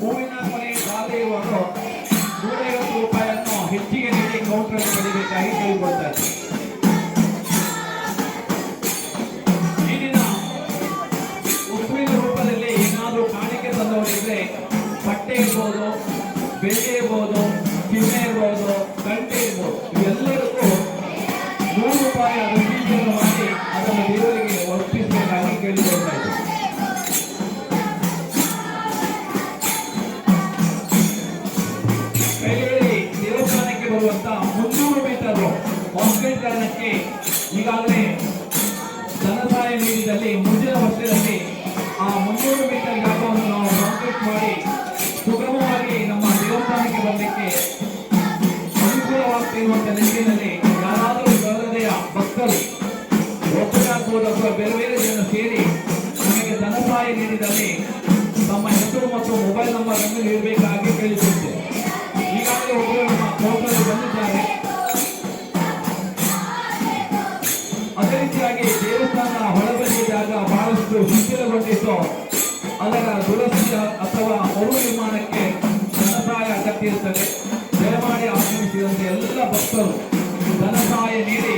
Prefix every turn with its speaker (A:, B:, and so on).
A: ಹೂವಿನ ಮನೆ ಖಾಲಿ ಇರುವವರು ನೂರೈವತ್ತು ರೂಪಾಯಿಯನ್ನು ಹೆಚ್ಚಿಗೆ ನೀಡಿ ಕೌಂಟರ್ ಪಡಿಬೇಕಾಗಿ ಕೇಳಿಕೊಳ್ತಾರೆ ಈ ದಿನ ಉಸುವಿನ ರೂಪದಲ್ಲಿ ಏನಾದರೂ ಕಾಣಿಕೆ ತಂದವರಿದ್ರೆ ಬಟ್ಟೆ ಇರ್ಬೋದು ಬೆಲೆ ಇರ್ಬೋದು, ಕಿಮ್ಮೆ ಇರ್ಬೋದು, ಗಂಟೆ ಇರ್ಬೋದು ಇವೆಲ್ಲರಿಗೂ ವರ್ಷದಲ್ಲಿ ಆ ಮುನ್ನೂರು ಮೀಟರ್ ಜಾಗವನ್ನು ನಾವು ಕಾಂಕ್ರೀಟ್ ಮಾಡಿ ಸುಗಮವಾಗಿ ನಮ್ಮ ದೇವಸ್ಥಾನಕ್ಕೆ ಬರಲಿಕ್ಕೆ ಅನುಕೂಲವಾಗ್ತಿರುವಂತ ನಿಟ್ಟಿನಲ್ಲಿ ಯಾರಾದರೂ ಬರದೆಯ ಭಕ್ತರು ಒಬ್ಬರಾಗ್ಬೋದು ಅಥವಾ ಬೇರೆ ಬೇರೆ ಜನ ಸೇರಿ ನಮಗೆ ಧನ ಸಹಾಯ ನೀಡಿದಲ್ಲಿ ತಮ್ಮ ಹೆಸರು ಮತ್ತು ಮೊಬೈಲ್ ನಂಬರ್ ಅನ್ನು ನೀಡಬೇಕಾಗಿ ಅದರ ದುರಸ್ತಿ ಅಥವಾ ಮರು ನಿರ್ಮಾಣಕ್ಕೆ ಧನಸಹಾಯ ಅಗತ್ಯ ಇರುತ್ತದೆ ದಯಮಾಡಿ ಆಗಮಿಸಿದಂತೆ ಎಲ್ಲ ಭಕ್ತರು ಧನಸಹಾಯ ನೀಡಿ.